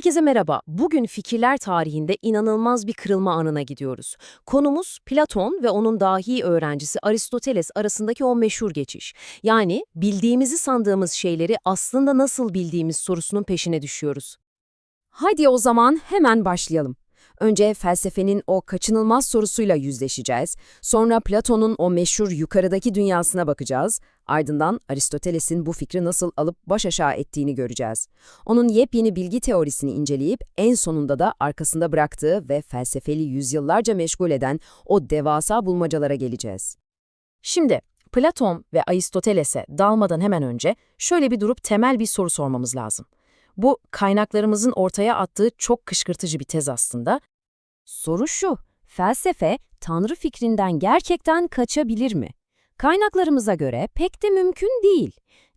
Herkese merhaba. Bugün fikirler tarihinde inanılmaz bir kırılma anına gidiyoruz. Konumuz Platon ve onun dahi öğrencisi Aristoteles arasındaki o meşhur geçiş. Yani bildiğimizi sandığımız şeyleri aslında nasıl bildiğimiz sorusunun peşine düşüyoruz. Hadi o zaman hemen başlayalım. Önce felsefenin o kaçınılmaz sorusuyla yüzleşeceğiz. Sonra Platon'un o meşhur yukarıdaki dünyasına bakacağız. Ardından Aristoteles'in bu fikri nasıl alıp baş aşağı ettiğini göreceğiz. Onun yepyeni bilgi teorisini inceleyip en sonunda da arkasında bıraktığı ve felsefeli yüzyıllarca meşgul eden o devasa bulmacalara geleceğiz. Şimdi Platon ve Aristoteles'e dalmadan hemen önce şöyle bir durup temel bir soru sormamız lazım. Bu kaynaklarımızın ortaya attığı çok kışkırtıcı bir tez aslında. Soru şu, felsefe tanrı fikrinden gerçekten kaçabilir mi? Kaynaklarımıza göre pek de mümkün değil.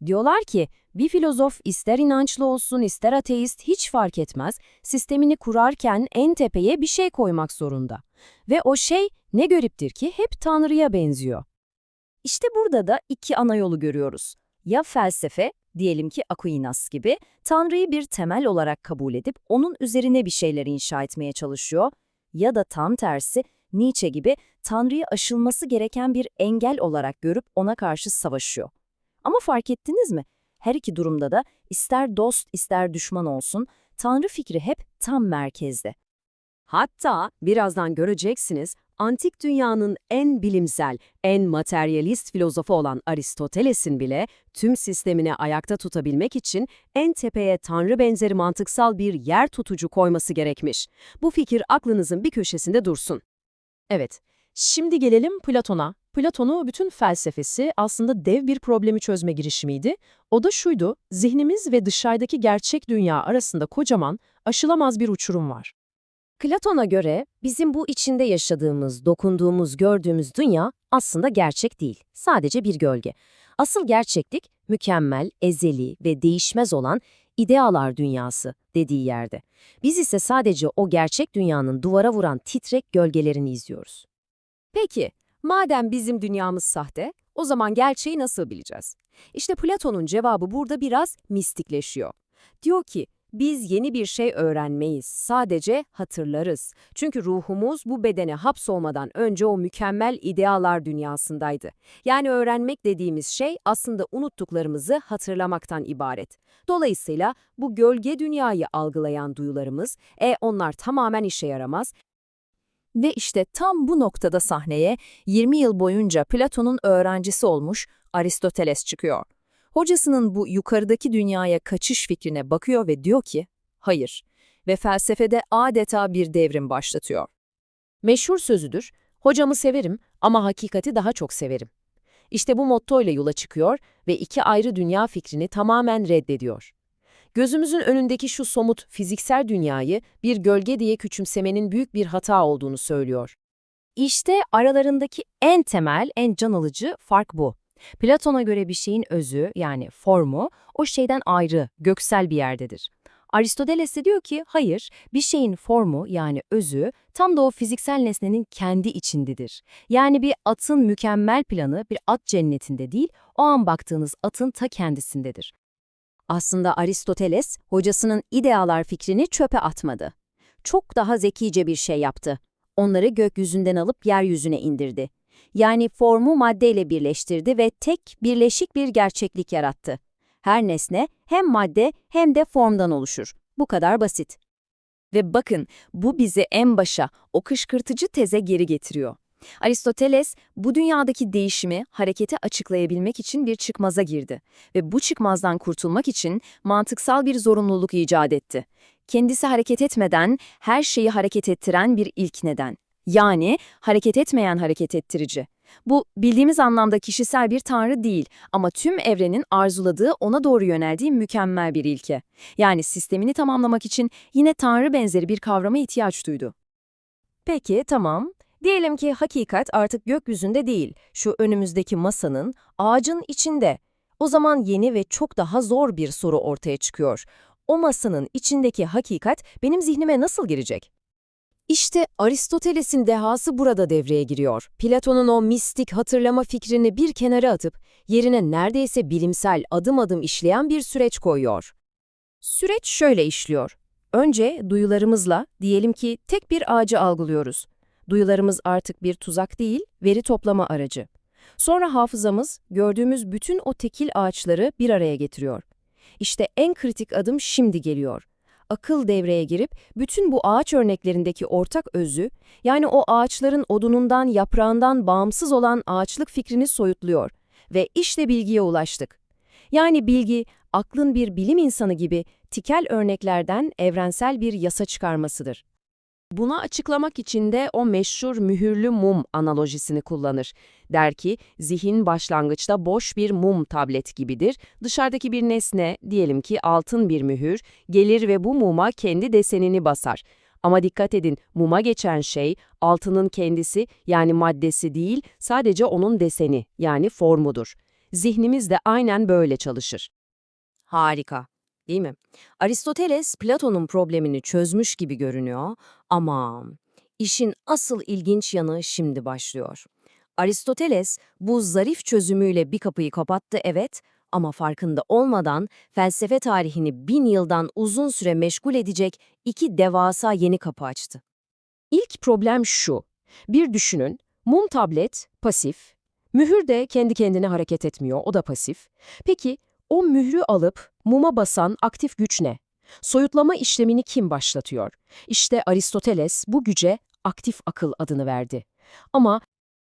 Diyorlar ki bir filozof ister inançlı olsun ister ateist hiç fark etmez sistemini kurarken en tepeye bir şey koymak zorunda. Ve o şey ne gariptir ki hep tanrıya benziyor. İşte burada da iki ana yolu görüyoruz. Ya felsefe, diyelim ki Aquinas gibi, Tanrı'yı bir temel olarak kabul edip onun üzerine bir şeyler inşa etmeye çalışıyor ya da tam tersi Nietzsche gibi Tanrı'yı aşılması gereken bir engel olarak görüp ona karşı savaşıyor. Ama fark ettiniz mi? Her iki durumda da ister dost ister düşman olsun, Tanrı fikri hep tam merkezde. Hatta birazdan göreceksiniz, antik dünyanın en bilimsel, en materyalist filozofu olan Aristoteles'in bile tüm sistemini ayakta tutabilmek için en tepeye tanrı benzeri mantıksal bir yer tutucu koyması gerekmiş. Bu fikir aklınızın bir köşesinde dursun. Evet, şimdi gelelim Platon'a. Platon'u bütün felsefesi aslında dev bir problemi çözme girişimiydi. O da şuydu, zihnimiz ve dışarıdaki gerçek dünya arasında kocaman, aşılamaz bir uçurum var. Platon'a göre bizim bu içinde yaşadığımız, dokunduğumuz, gördüğümüz dünya aslında gerçek değil, sadece bir gölge. Asıl gerçeklik mükemmel, ezeli ve değişmez olan idealar dünyası dediği yerde. Biz ise sadece o gerçek dünyanın duvara vuran titrek gölgelerini izliyoruz. Peki, madem bizim dünyamız sahte, o zaman gerçeği nasıl bileceğiz? İşte Platon'un cevabı burada biraz mistikleşiyor. Diyor ki, biz yeni bir şey öğrenmeyiz, sadece hatırlarız. Çünkü ruhumuz bu bedene hapsolmadan önce o mükemmel idealar dünyasındaydı. Yani öğrenmek dediğimiz şey aslında unuttuklarımızı hatırlamaktan ibaret. Dolayısıyla bu gölge dünyayı algılayan duyularımız, e onlar tamamen işe yaramaz. Ve işte tam bu noktada sahneye 20 yıl boyunca Platon'un öğrencisi olmuş Aristoteles çıkıyor. Hocasının bu yukarıdaki dünyaya kaçış fikrine bakıyor ve diyor ki, hayır ve felsefede adeta bir devrim başlatıyor. Meşhur sözüdür, hocamı severim ama hakikati daha çok severim. İşte bu mottoyla yola çıkıyor ve iki ayrı dünya fikrini tamamen reddediyor. Gözümüzün önündeki şu somut fiziksel dünyayı bir gölge diye küçümsemenin büyük bir hata olduğunu söylüyor. İşte aralarındaki en temel, en can alıcı fark bu. Platon'a göre bir şeyin özü yani formu o şeyden ayrı, göksel bir yerdedir. Aristoteles diyor ki hayır, bir şeyin formu yani özü tam da o fiziksel nesnenin kendi içindedir. Yani bir atın mükemmel planı bir at cennetinde değil, o an baktığınız atın ta kendisindedir. Aslında Aristoteles hocasının idealar fikrini çöpe atmadı. Çok daha zekice bir şey yaptı. Onları gökyüzünden alıp yeryüzüne indirdi. Yani formu maddeyle birleştirdi ve tek, birleşik bir gerçeklik yarattı. Her nesne hem madde hem de formdan oluşur. Bu kadar basit. Ve bakın bu bizi en başa, o kışkırtıcı teze geri getiriyor. Aristoteles bu dünyadaki değişimi, hareketi açıklayabilmek için bir çıkmaza girdi ve bu çıkmazdan kurtulmak için mantıksal bir zorunluluk icat etti. Kendisi hareket etmeden her şeyi hareket ettiren bir ilk neden. Yani hareket etmeyen hareket ettirici. Bu bildiğimiz anlamda kişisel bir tanrı değil ama tüm evrenin arzuladığı ona doğru yöneldiği mükemmel bir ilke. Yani sistemini tamamlamak için yine tanrı benzeri bir kavrama ihtiyaç duydu. Peki tamam. Diyelim ki hakikat artık gökyüzünde değil, şu önümüzdeki masanın, ağacın içinde. O zaman yeni ve çok daha zor bir soru ortaya çıkıyor. O masanın içindeki hakikat benim zihnime nasıl girecek? İşte Aristoteles'in dehası burada devreye giriyor. Platon'un o mistik hatırlama fikrini bir kenara atıp yerine neredeyse bilimsel adım adım işleyen bir süreç koyuyor. Süreç şöyle işliyor. Önce duyularımızla diyelim ki tek bir ağacı algılıyoruz. Duyularımız artık bir tuzak değil, veri toplama aracı. Sonra hafızamız gördüğümüz bütün o tekil ağaçları bir araya getiriyor. İşte en kritik adım şimdi geliyor. Akıl devreye girip bütün bu ağaç örneklerindeki ortak özü, yani o ağaçların odunundan, yaprağından bağımsız olan ağaçlık fikrini soyutluyor. Ve işte bilgiye ulaştık. Yani bilgi, aklın bir bilim insanı gibi tikel örneklerden evrensel bir yasa çıkarmasıdır. Bunu açıklamak için de o meşhur mühürlü mum analojisini kullanır. Der ki, zihin başlangıçta boş bir mum tablet gibidir. Dışarıdaki bir nesne, diyelim ki altın bir mühür, gelir ve bu muma kendi desenini basar. Ama dikkat edin, muma geçen şey altının kendisi yani maddesi değil, sadece onun deseni yani formudur. Zihnimiz de aynen böyle çalışır. Harika, değil mi? Aristoteles Platon'un problemini çözmüş gibi görünüyor ama işin asıl ilginç yanı şimdi başlıyor. Aristoteles bu zarif çözümüyle bir kapıyı kapattı evet ama farkında olmadan felsefe tarihini bin yıldan uzun süre meşgul edecek iki devasa yeni kapı açtı. İlk problem şu, bir düşünün, mum tablet pasif, mühür de kendi kendine hareket etmiyor, o da pasif. Peki o mührü alıp muma basan aktif güç ne? Soyutlama işlemini kim başlatıyor? İşte Aristoteles bu güce aktif akıl adını verdi. Ama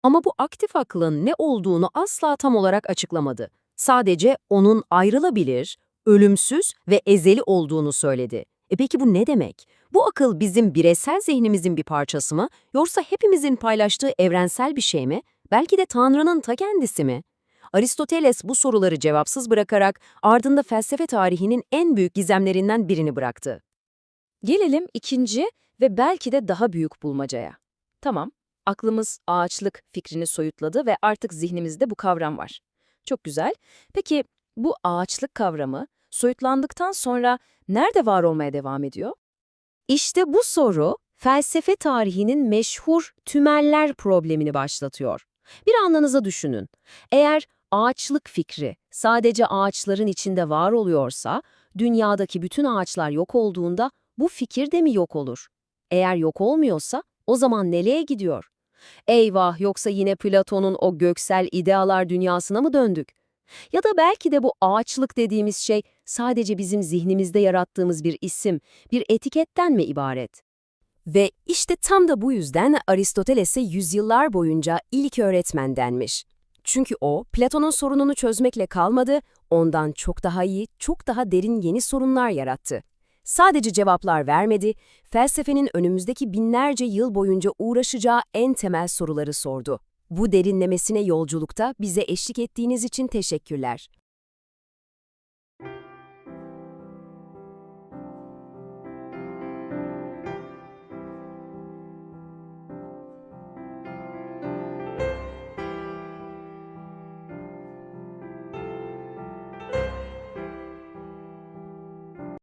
ama bu aktif aklın ne olduğunu asla tam olarak açıklamadı. Sadece onun ayrılabilir, ölümsüz ve ezeli olduğunu söyledi. E peki bu ne demek? Bu akıl bizim bireysel zihnimizin bir parçası mı, yoksa hepimizin paylaştığı evrensel bir şey mi? Belki de Tanrı'nın ta kendisi mi? Aristoteles bu soruları cevapsız bırakarak ardında felsefe tarihinin en büyük gizemlerinden birini bıraktı. Gelelim ikinci ve belki de daha büyük bulmacaya. Tamam, aklımız ağaçlık fikrini soyutladı ve artık zihnimizde bu kavram var. Çok güzel. Peki bu ağaçlık kavramı soyutlandıktan sonra nerede var olmaya devam ediyor? İşte bu soru felsefe tarihinin meşhur tümeller problemini başlatıyor. Bir anlanıza düşünün. Eğer ağaçlık fikri sadece ağaçların içinde var oluyorsa, dünyadaki bütün ağaçlar yok olduğunda bu fikir de mi yok olur? Eğer yok olmuyorsa o zaman nereye gidiyor? Eyvah yoksa yine Platon'un o göksel idealar dünyasına mı döndük? Ya da belki de bu ağaçlık dediğimiz şey sadece bizim zihnimizde yarattığımız bir isim, bir etiketten mi ibaret? Ve işte tam da bu yüzden Aristoteles'e yüzyıllar boyunca ilk öğretmen denmiş. Çünkü o, Platon'un sorununu çözmekle kalmadı, ondan çok daha iyi, çok daha derin yeni sorunlar yarattı. Sadece cevaplar vermedi, felsefenin önümüzdeki binlerce yıl boyunca uğraşacağı en temel soruları sordu. Bu derinlemesine yolculukta bize eşlik ettiğiniz için teşekkürler.